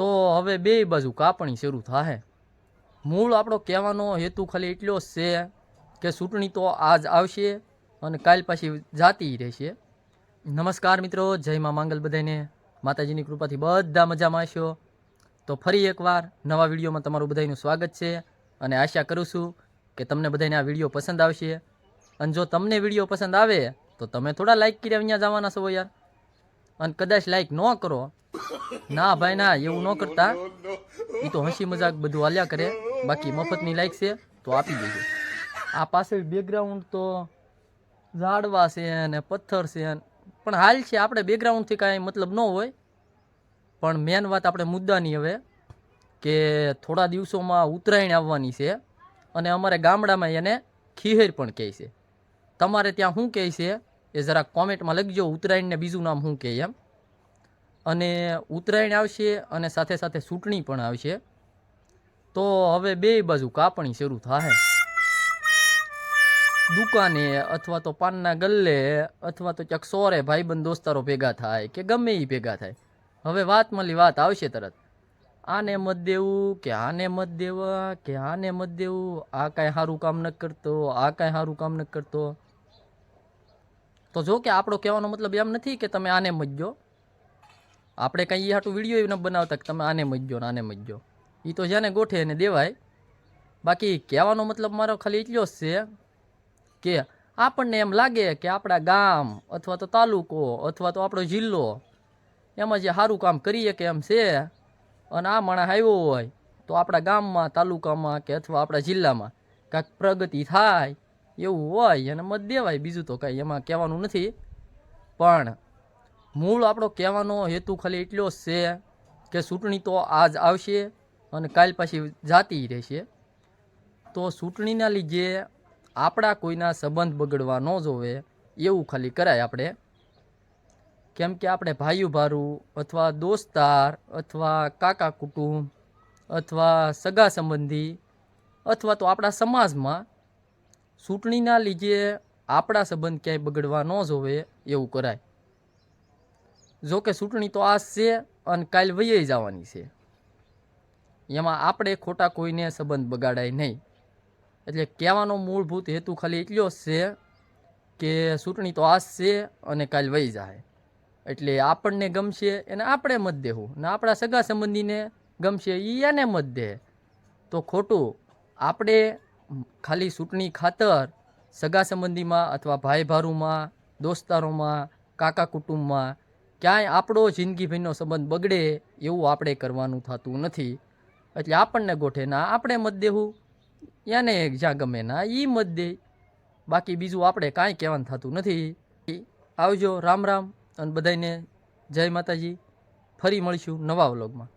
તો હવે બે બાજુ કાપણી શરૂ થાય મૂળ આપણો કહેવાનો હેતુ ખાલી એટલો જ છે કે ચૂંટણી તો આજ આવશે અને કાલ પાછી જાતી રહેશે. નમસ્કાર મિત્રો, જય મા માંગલ બધાને માતાજીની કૃપાથી બધા મજામાં હશો. તો ફરી એકવાર નવા વિડીયોમાં તમારું બધાનું સ્વાગત છે અને આશા કરું છું કે તમને બધાને આ વીડિયો પસંદ આવશે. અને જો તમને વીડિયો પસંદ આવે તો તમે થોડા લાઈક કરી અહીંયા જવાના છો યાર. અને કદાચ લાઈક ન કરો. ના ભાઈ ના એવું ન કરતા. એ તો હસી મજાક બધું હાલ્યા કરે. બાકી મફતની લાઈક છે તો આપી દેજો. આ પાછળ બેકગ્રાઉન્ડ તો ઝાડવા છે ને પથ્થર છે પણ હાલ છે આપણે બેકગ્રાઉન્ડથી કાંઈ મતલબ ન હોય. પણ મેન વાત આપણે મુદ્દાની હવે કે થોડા દિવસોમાં ઉત્તરાયણ આવવાની છે અને અમારે ગામડામાં એને ખીહેર પણ કહે છે. તમારે ત્યાં શું કહે છે? એ જરાક કોમેન્ટમાં લખજો ઉત્તરાયણને બીજું નામ શું કહે એમ. અને ઉત્તરાયણ આવશે અને સાથે સાથે ચૂંટણી પણ આવશે. તો હવે બે બાજુ કાપણી શરૂ થાય. દુકાને અથવા તો પાનના ગલ્લે અથવા તો ક્યાંક સોરે ભાઈબંધ દોસ્તારો ભેગા થાય કે ગમે એ ભેગા થાય. હવે વાત મળી વાત આવશે તરત. આને મત દેવું કે આને મત દેવા કે આને મત દેવું? આ કાંઈ સારું કામ ન કરતો, આ કાંઈ સારું કામ ન કરતો. તો જો કે આપણો કહેવાનો મતલબ એમ નથી કે તમે આને મજજો. આપણે કંઈ એ હાટું વીડિયો ન બનાવતા કે તમે આને મજજો ને આને મજજો. એ તો જેને ગોઠે એને દેવાય. બાકી કહેવાનો મતલબ મારો ખાલી એટલો જ છે કે આપણને એમ લાગે કે આપણા ગામ અથવા તો તાલુકો અથવા તો આપણો જિલ્લો એમાં જે સારું કામ કરીએ કે એમ છે અને આ માણસ આવ્યો હોય તો આપણા ગામમાં, તાલુકામાં કે અથવા આપણા જિલ્લામાં કાંઈક પ્રગતિ થાય એવું હોય અને મત દેવાય બીજું તો કાંઈ એમાં કહેવાનું નથી. પણ મૂળ આપણો કહેવાનો હેતુ ખાલી એટલો જ છે કે ચૂંટણી તો આજ આવશે અને કાલ પાછી જાતી રહેશે. તો ચૂંટણીના લીધે આપણા કોઈના સંબંધ બગડવા ન જોવે એવું ખાલી કરાય આપણે. કેમ કે આપણે ભાઈયું ભારું અથવા દોસ્તાર અથવા કાકા કુટુંબ અથવા સગા સંબંધી અથવા તો આપણા સમાજમાં ચૂંટણીના લીધે આપણા સંબંધ ક્યાંય બગડવા ન જોવે એવું કરાય. જો કે ચૂંટણી તો આજ છે અને કાલ વયે જવાની છે. એમાં આપણે ખોટા કોઈને સંબંધ બગાડાય નહીં. એટલે કહેવાનો મૂળભૂત હેતુ ખાલી એટલો જ છે કે ચૂંટણી તો આજ છે અને કાલ વહી જાય. એટલે આપણને ગમશે એને આપણે મત દેવું ને આપણા સગા સંબંધીને ગમશે એ એને મત દે તો ખોટું. આપણે ખાલી ચૂંટણી ખાતર સગા સંબંધીમાં અથવા ભાઈ ભારુમાં દોસ્તારોમાં, કાકા કુટુંબમાં ક્યાંય આપણો જિંદગીભરનો સંબંધ બગડે એવું આપણે કરવાનું થતું નથી. એટલે આપણને ગોઠે, ના, આપણે મત દેવું. યાને જ્યાં ગમે, ના એ મત દે. બાકી બીજું આપણે કાંઈ કહેવાનું થતું નથી. આવજો, રામ રામ, અને બધાને જય માતાજી. ફરી મળીશું નવા વ્લોગમાં.